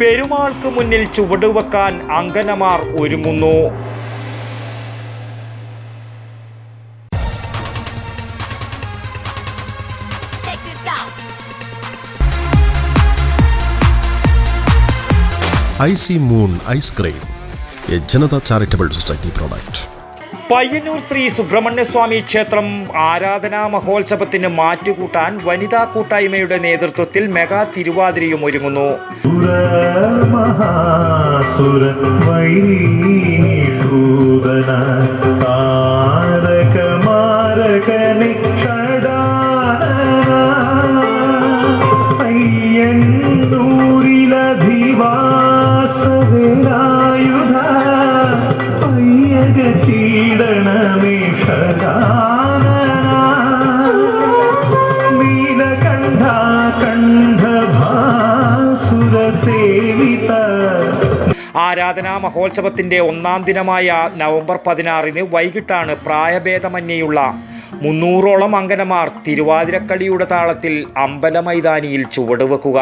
പെരുമാൾക്ക് മുന്നിൽ ചുവടുവെക്കാൻ അങ്കനമാർ ഒരുങ്ങുന്നു. I C moon ice cream A Janata charitable society product. Payyanur Sree Subrahmanyaswamy ക്ഷേത്രം ആരാധനാ മഹോത്സവത്തിന് മാറ്റുകൂട്ടാൻ വനിതാ കൂട്ടായ്മയുടെ നേതൃത്വത്തിൽ മെഗാ തിരുവാതിരയും ഒരുങ്ങുന്നു. ആരാധനാ മഹോത്സവത്തിന്റെ ഒന്നാം ദിനമായ നവംബർ പതിനാറിന് വൈകിട്ടാണ് പ്രായഭേദമന്യേയുള്ള മുന്നൂറോളം അങ്കനമാർ തിരുവാതിരക്കളിയുടെ താളത്തിൽ അമ്പല മൈതാനിയിൽ ചുവടുവെക്കുക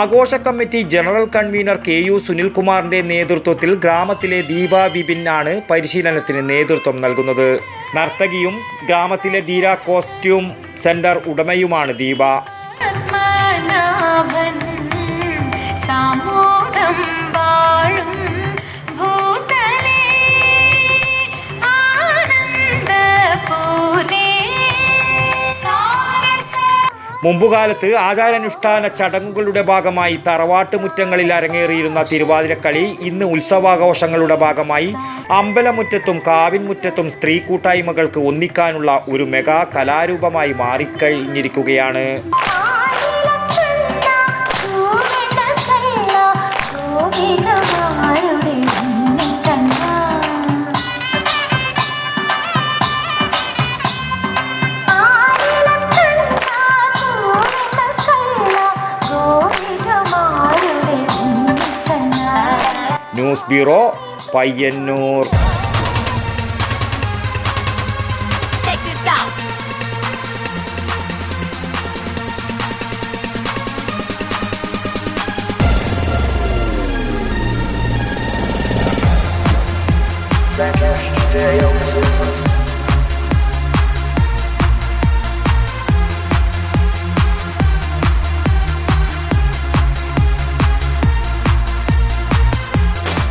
ആഘോഷ committee general convener K U സുനിൽകുമാറിന്റെ നേതൃത്വത്തിൽ ഗ്രാമത്തിലെ ദീപ ആണ് പരിശീലനത്തിന് നേതൃത്വം നൽകുന്നത്. നർത്തകിയും ഗ്രാമത്തിലെ ധീര കോസ്റ്റ്യൂം സെന്റർ ഉടമയുമാണ് ദീപ. മുമ്പുകാലത്ത് ആചാരാനുഷ്ഠാന ചടങ്ങുകളുടെ ഭാഗമായി തറവാട്ട് മുറ്റങ്ങളിൽ അരങ്ങേറിയിരുന്ന തിരുവാതിരക്കളി ഇന്ന് ഉത്സവാഘോഷങ്ങളുടെ ഭാഗമായി അമ്പലമുറ്റത്തും കാവിൻമുറ്റത്തും സ്ത്രീ കൂട്ടായ്മകൾക്ക് ഒന്നിക്കാനുള്ള ഒരു മെഗാ കലാരൂപമായി മാറിക്കഴിഞ്ഞിരിക്കുകയാണ്. news bureau Payyanur Check this